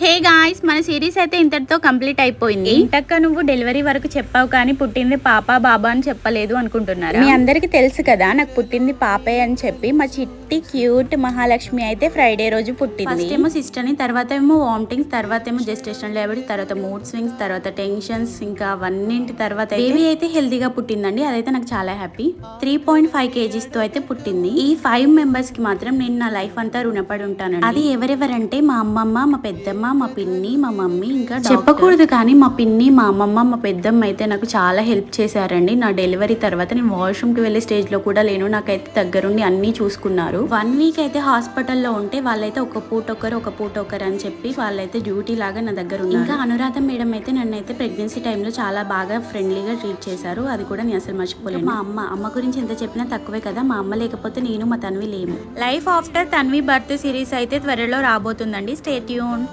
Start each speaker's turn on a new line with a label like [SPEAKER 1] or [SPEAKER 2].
[SPEAKER 1] Hey guys మన series అయితే ఇంతటితో కంప్లీట్ అయిపోయింది.
[SPEAKER 2] ఏంటక్క నువ్వు డెలివరీ వరకు చెప్పావు కానీ పుట్టింది పాప బాబా అని చెప్పలేదు అనుకుంటున్నారా?
[SPEAKER 1] మీ అందరికి తెలుసు కదా నాకు పుట్టింది పాపే అని చెప్పి మా చిట్టి క్యూట్ మహాలక్ష్మి అయితే ఫ్రైడే రోజు పుట్టింది.
[SPEAKER 2] ఫస్ట్ ఏమో సిస్టర్ని తర్వాత ఏమో వామిటింగ్స్ తర్వాత ఏమో జెస్టేషన్ లేబడి తర్వాత మూడ్ స్వింగ్స్ తర్వాత టెన్షన్స్ ఇంకా అవన్నింటి తర్వాత బేబీ అయితే హెల్తీగా పుట్టిందండి. అదైతే నాకు చాలా హ్యాపీ. త్రీ పాయింట్ ఫైవ్ కేజీస్తో అయితే పుట్టింది. ఈ ఫైవ్ మెంబర్స్కి మాత్రం నేను నా లైఫ్ అంతా రుణపడి ఉంటాను అది ఎవరెవరంటే మా అమ్మమ్మ మా పెద్దమ్మ మా పిన్ని మా మమ్మీ ఇంకా చెప్పకూడదు కానీ మా పిన్ని మా అమ్మమ్మ మా పెద్దమ్మ అయితే నాకు చాలా హెల్ప్ చేశారండి. నా డెలివరీ తర్వాత నేను వాష్రూమ్కి వెళ్ళే స్టేజ్లో కూడా లేను. నాకైతే దగ్గరుండి అన్ని చూసుకున్నారు. వన్ వీక్ అయితే హాస్పిటల్లో ఉంటే వాళ్ళైతే ఒక పూట ఒకరు ఒక పూట ఒకరు అని చెప్పి వాళ్ళైతే డ్యూటీ లాగా నా దగ్గర ఉన్నారు. ఇంకా అనురాధ మేడం అయితే నన్ను అయితే ప్రెగ్నెన్సీ టైంలో చాలా బాగా ఫ్రెండ్లీగా ట్రీట్ చేశారు. అది కూడా నేను అసలు మర్చిపోలేను. మా అమ్మ అమ్మ గురించి ఎంత చెప్పినా తక్కువే కదా. మా అమ్మ లేకపోతే నేను మా తన్వి లేము. Life after Tanvi birth series అయితే త్వరలో రాబోతుందండి. Stay tune